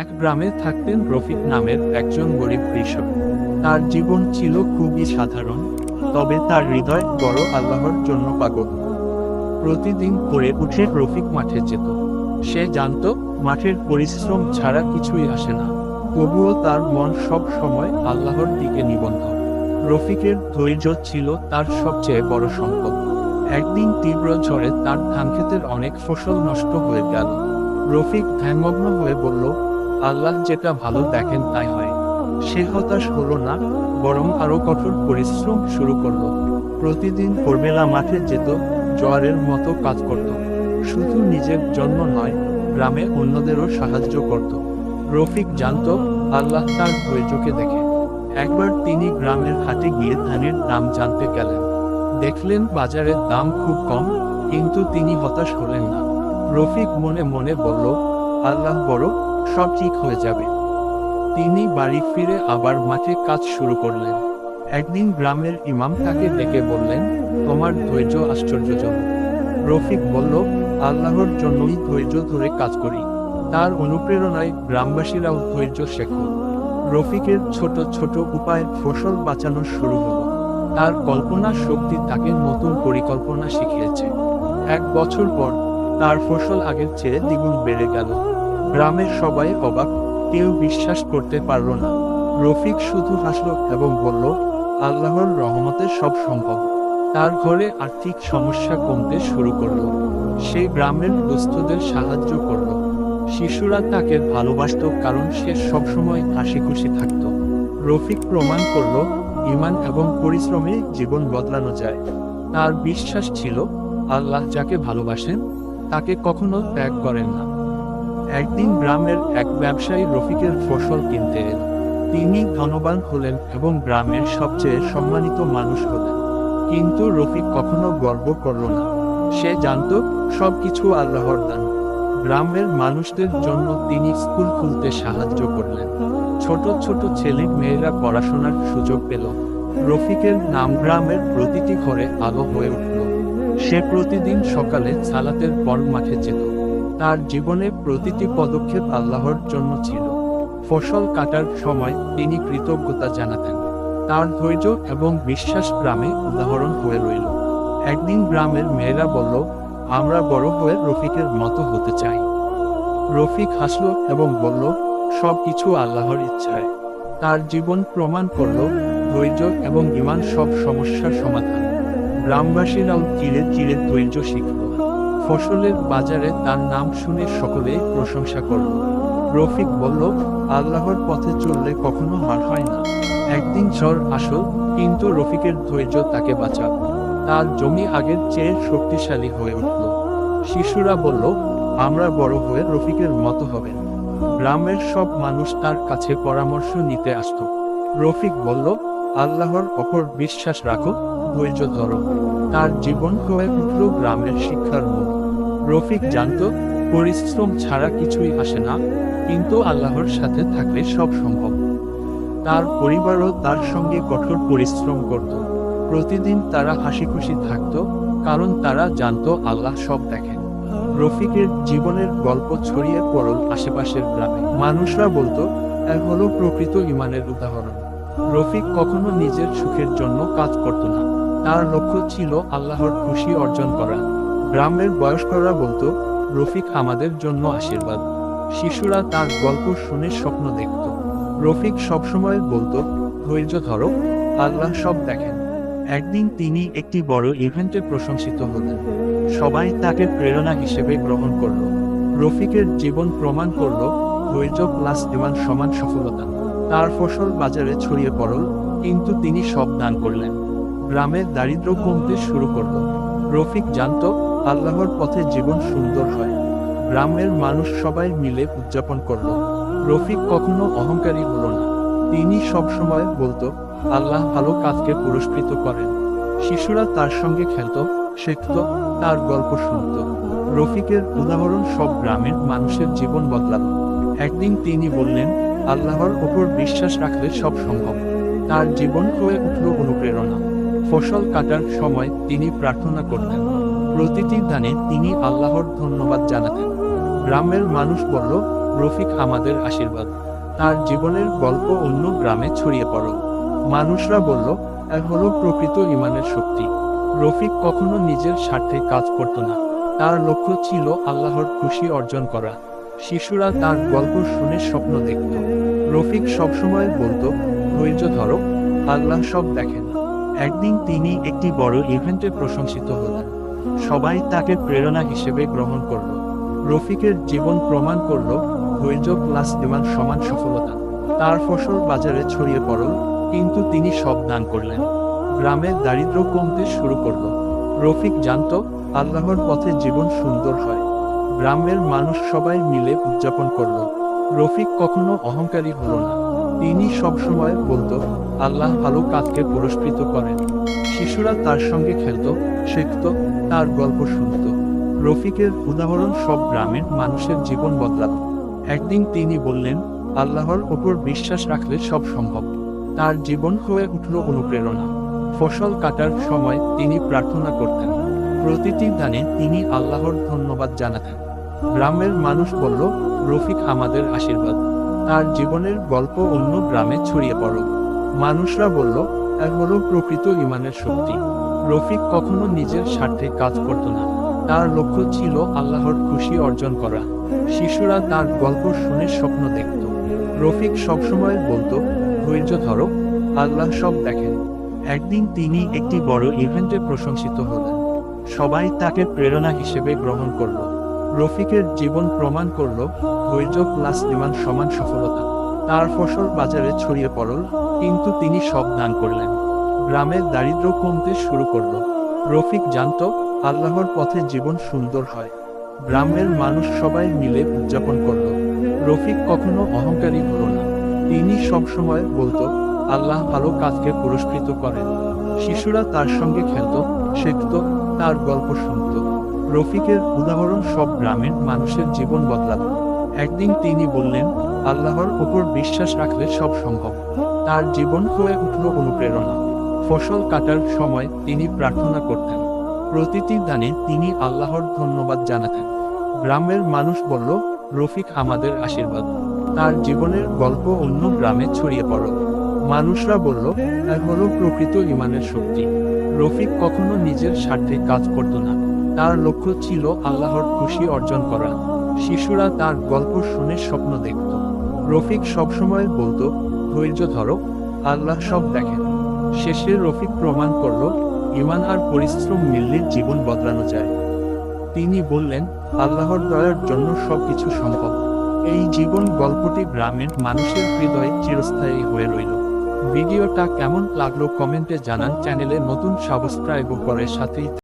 এক গ্রামে থাকতেন রফিক নামের একজন গরিব কৃষক। তার জীবন ছিল খুবই সাধারণ, তবে তার হৃদয় বড় আল্লাহর জন্য পাগল। প্রতিদিন করে উঠে রফিক মাঠে যেত। সে জানত, মাঠের পরিশ্রম ছাড়া কিছুই আসে না। তবুও তার মন সব সময় আল্লাহর দিকে নিবন্ধ রফিকের ধৈর্য ছিল তার সবচেয়ে বড় সম্পদ। একদিন তীব্র ঝড়ে তার ধানক্ষেতের অনেক ফসল নষ্ট হয়ে গেল। রফিক ধ্যানমগ্ন হয়ে বলল আল্লাহ যেটা ভালো দেখেন তাই হয়। সে হতাশ হলো না, বরং আরও কঠোর পরিশ্রম শুরু করল। প্রতিদিন ভোরবেলা মাঠে যেত, জোয়ারের মতো কাজ করত। শুধু নিজের জন্য নয়, গ্রামে অন্যদেরও সাহায্য করত। রফিক জানত, আল্লাহ তার ধৈর্যকে দেখে। একবার তিনি গ্রামের হাটে গিয়ে ধানের দাম জানতে গেলেন। দেখলেন বাজারের দাম খুব কম, কিন্তু তিনি হতাশ হলেন না। রফিক মনে মনে বলল, আল্লাহ বড় সব ঠিক হয়ে যাবে। তিনি বাড়ি ফিরে আবার মাঠে কাজ শুরু করলেন। একদিন গ্রামের ইমাম তাকে ডেকে বললেন, তোমার ধৈর্য আশ্চর্যজনক। রফিক বলল, আল্লাহর জন্যই ধৈর্য ধরে কাজ করি। তার অনুপ্রেরণায় গ্রামবাসীরাও ধৈর্য শেখো রফিকের ছোট ছোট উপায়ে ফসল বাঁচানো শুরু হলো। তার কল্পনা শক্তি তাকে নতুন পরিকল্পনা শিখিয়েছে। এক বছর পর তার ফসল আগের চেয়ে দ্বিগুণ বেড়ে গেল। গ্রামের সবাই অবাক, কেউ বিশ্বাস করতে পারল না। রফিক শুধু হাসল এবং বলল, আল্লাহর রহমতে সব সম্ভব। তার ঘরে আর্থিক সমস্যা কমতে শুরু করল। সে গ্রামের দুস্থদের সাহায্য করল। শিশুরা তাকে ভালোবাসত কারণ সে সবসময় হাসি খুশি থাকত। রফিক প্রমাণ করল ইমান এবং পরিশ্রমে জীবন বদলানো যায়। তার বিশ্বাস ছিল, আল্লাহ যাকে ভালোবাসেন, তাকে কখনো ত্যাগ করেন না। একদিন গ্রামের এক ব্যবসায়ী রফিকের ফসল কিনতে তিনি ধনবান হলেন এবং গ্রামের সবচেয়ে সম্মানিত মানুষ হলেন। কিন্তু রফিক কখনো গর্ব করল না। সে জানত সবকিছু আল্লাহর দান। গ্রামের মানুষদের জন্য তিনি স্কুল খুলতে সাহায্য করলেন। ছোট ছোট ছেলে মেয়েরা পড়াশোনার সুযোগ পেল। রফিকের নাম গ্রামের প্রতিটি ঘরে আলো হয়ে উঠল। সে প্রতিদিন সকালে সালাতের পর মাঠে যেত। তার জীবনে প্রতিটি পদক্ষেপ আল্লাহর জন্য ছিল। ফসল কাটার সময় তিনি কৃতজ্ঞতা জানাতেন। তার ধৈর্য এবং বিশ্বাস গ্রামে উদাহরণ হয়ে রইল। একদিন গ্রামের মেয়েরা বলল, আমরা বড় হয়ে রফিকের মতো হতে চাই। রফিক হাসল এবং বলল সব কিছু আল্লাহর ইচ্ছায়। তার জীবন প্রমাণ করল, ধৈর্য এবং ইমান সব সমস্যার সমাধান। গ্রামবাসীরাও চিরে চিরে ধৈর্য শিখল। ফসলের বাজারে তার নাম শুনে সকলে প্রশংসা করল। রফিক বলল, আল্লাহর পথে চললে কখনো হার হয় না। একদিন ঝড় আসল কিন্তু রফিকের ধৈর্য তাকে বাঁচাল তার জমি আগের চেয়ে শক্তিশালী হয়ে উঠল। শিশুরা বলল, আমরা বড় হয়ে রফিকের মতো হবেন। গ্রামের সব মানুষ তার কাছে পরামর্শ নিতে আসত। রফিক বলল, আল্লাহর অপর বিশ্বাস রাখো ধৈর্য ধরো। তার জীবন হয়ে উঠল গ্রামের শিক্ষার মূল রফিক জানত, পরিশ্রম ছাড়া কিছুই আসে না, কিন্তু আল্লাহর সাথে থাকলে সব সম্ভব। তার পরিবারও তার সঙ্গে কঠোর পরিশ্রম করত। প্রতিদিন তারা হাসি খুশি থাকত, কারণ তারা জানত আল্লাহ সব দেখেন। রফিকের জীবনের গল্প ছড়িয়ে পড়ল আশেপাশের গ্রামে। মানুষরা বলতো এক হলো প্রকৃত ইমানের উদাহরণ। রফিক কখনো নিজের সুখের জন্য কাজ করত না। তার লক্ষ্য ছিল আল্লাহর খুশি অর্জন করা। গ্রামের বয়স্করা বলতো, রফিক আমাদের জন্য আশীর্বাদ। শিশুরা তার গল্প শুনে স্বপ্ন দেখত। রফিক সবসময় বলতো, ধৈর্য ধরো, আল্লাহ সব দেখেন। একদিন তিনি একটি বড় ইভেন্টে প্রশংসিত হলেন। সবাই তাকে প্রেরণা হিসেবে গ্রহণ করল। রফিকের জীবন প্রমাণ করল, ধৈর্য প্লাস ইমান সমান সফলতা। তার ফসল বাজারে ছড়িয়ে পড়ল, কিন্তু তিনি সব দান করলেন। গ্রামের দারিদ্র কমতে শুরু করল। রফিক জানত, আল্লাহর পথে জীবন সুন্দর হয়। গ্রামের মানুষ সবাই মিলে উদযাপন করল। রফিক কখনো অহংকারী হলো না। তিনি সব সময় বলতো, আল্লাহ ভালো কাজকে পুরস্কৃত করেন। শিশুরা তার সঙ্গে খেলত, শিখত, তার গল্প শুনত। রফিকের উদাহরণ সব গ্রামের মানুষের জীবন বদলাল। একদিন তিনি বললেন আল্লাহর ওপর বিশ্বাস রাখলে সব সম্ভব। তার জীবন হয়ে উঠল অনুপ্রেরণা। ফসল কাটার সময় তিনি প্রার্থনা করতেন। প্রতিটি দানে তিনি আল্লাহর ধন্যবাদ জানাতেন। গ্রামের মানুষ বলল, রফিক আমাদের আশীর্বাদ। তার জীবনের গল্প অন্য গ্রামে ছড়িয়ে পড়ল। মানুষরা বলল এক হলো প্রকৃত ইমানের শক্তি। রফিক কখনো নিজের স্বার্থে কাজ করত না। তার লক্ষ্য ছিল আল্লাহর খুশি অর্জন করা। শিশুরা তার গল্প শুনে স্বপ্ন দেখত। রফিক সবসময় বলতো, ধৈর্য ধরো আল্লাহ সব দেখেন। একদিন তিনি একটি বড় ইভেন্টে প্রশংসিত হলেন। সবাই তাকে প্রেরণা হিসেবে গ্রহণ করল। রফিকের জীবন প্রমাণ করল, ধৈর্য প্লাস ইমান সমান সফলতা। তার ফসল বাজারে ছড়িয়ে পড়ল, কিন্তু তিনি সব দান করলেন। গ্রামে দারিদ্র কমতে শুরু করল। রফিক জানত আল্লাহর পথে জীবন সুন্দর হয়। গ্রামের মানুষ সবাই মিলে উদযাপন করল। রফিক কখনো অহংকারী হলো না। তিনি সবসময় বলতো, আল্লাহ ভালো কাজকে পুরস্কৃত করেন। শিশুরা তার সঙ্গে খেলত, শিখত, তার গল্প শুনত। রফিকের উদাহরণ সব গ্রামের মানুষের জীবন বদলাত। একদিন তিনি বললেন, আল্লাহর ওপর বিশ্বাস রাখলে সব সম্ভব। তার জীবন হয়ে উঠল অনুপ্রেরণা। ফসল কাটার সময় তিনি প্রার্থনা করতেন। প্রতিটি দানে তিনি আল্লাহর ধন্যবাদ জানাতেন। গ্রামের মানুষ বলল, রফিক আমাদের আশীর্বাদ। তার জীবনের গল্প অন্য গ্রামে ছড়িয়ে পড়ল। মানুষরা বলল, এক হলো প্রকৃত ইমানের শক্তি। রফিক কখনো নিজের স্বার্থে কাজ করত না। তার লক্ষ্য ছিল আল্লাহর খুশি অর্জন করা। শিশুরা তার গল্প শুনে স্বপ্ন দেখত। রফিক সবসময় বলতো, ধৈর্য ধরো, আল্লাহ সব দেখেন। একদিন তিনি একটি বড় ইভেন্টে প্রশংসিত হলেন। সবাই তাকে প্রেরণা হিসেবে গ্রহণ করল। রফিকের জীবন প্রমাণ করল ধৈর্য প্লাস ইমান সমান সফলতা। তার ফসল বাজারে ছড়িয়ে পড়ল, কিন্তু তিনি সব দান করলেন। গ্রামে দারিদ্র কমতে শুরু করল। রফিক জানত, আল্লাহর পথে জীবন সুন্দর হয়। গ্রামের মানুষ সবাই মিলে উদযাপন করল। রফিক কখনো অহংকারী হলো না। তিনি সবসময় বলতো, আল্লাহ ভালো কাজকে পুরস্কৃত করেন। শিশুরা তার সঙ্গে খেলত, শিখত, তার গল্প শুনত। রফিকের উদাহরণ সব গ্রামের মানুষের জীবন বদলাত একদিন তিনি বললেন, আল্লাহর ওপর বিশ্বাস রাখলে সব সম্ভব। তার জীবন হয়ে উঠল অনুপ্রেরণা। ফসল কাটার সময় তিনি প্রার্থনা করতেন। প্রতিটি দানে তিনি আল্লাহর ধন্যবাদ জানাতেন। গ্রামের মানুষ বলল, রফিক আমাদের আশীর্বাদ। তার জীবনের গল্প অন্য গ্রামে ছড়িয়ে পড়ল। মানুষরা বলল হলো প্রকৃত ইমানের শক্তি। রফিক কখনো নিজের স্বার্থে কাজ করত না। তার লক্ষ্য ছিল আল্লাহর খুশি অর্জন করা। শিশুরা তার গল্প শুনে স্বপ্ন দেখত। রফিক সবসময় বলতো, ধৈর্য ধরো, আল্লাহ সব দেখেন। শেষে রফিক প্রমাণ করল, ইমান আর পরিশ্রম মিললে জীবন বদলানো যায়। তিনি বললেন, আল্লাহর দয়ার জন্য সবকিছু সম্ভব। এই জীবন গল্পটি গ্রামের মানুষের হৃদয়ে চিরস্থায়ী হয়ে রইল। ভিডিওটা কেমন লাগল কমেন্টে জানান। চ্যানেলে নতুন সাবস্ক্রাইব করে সাথেই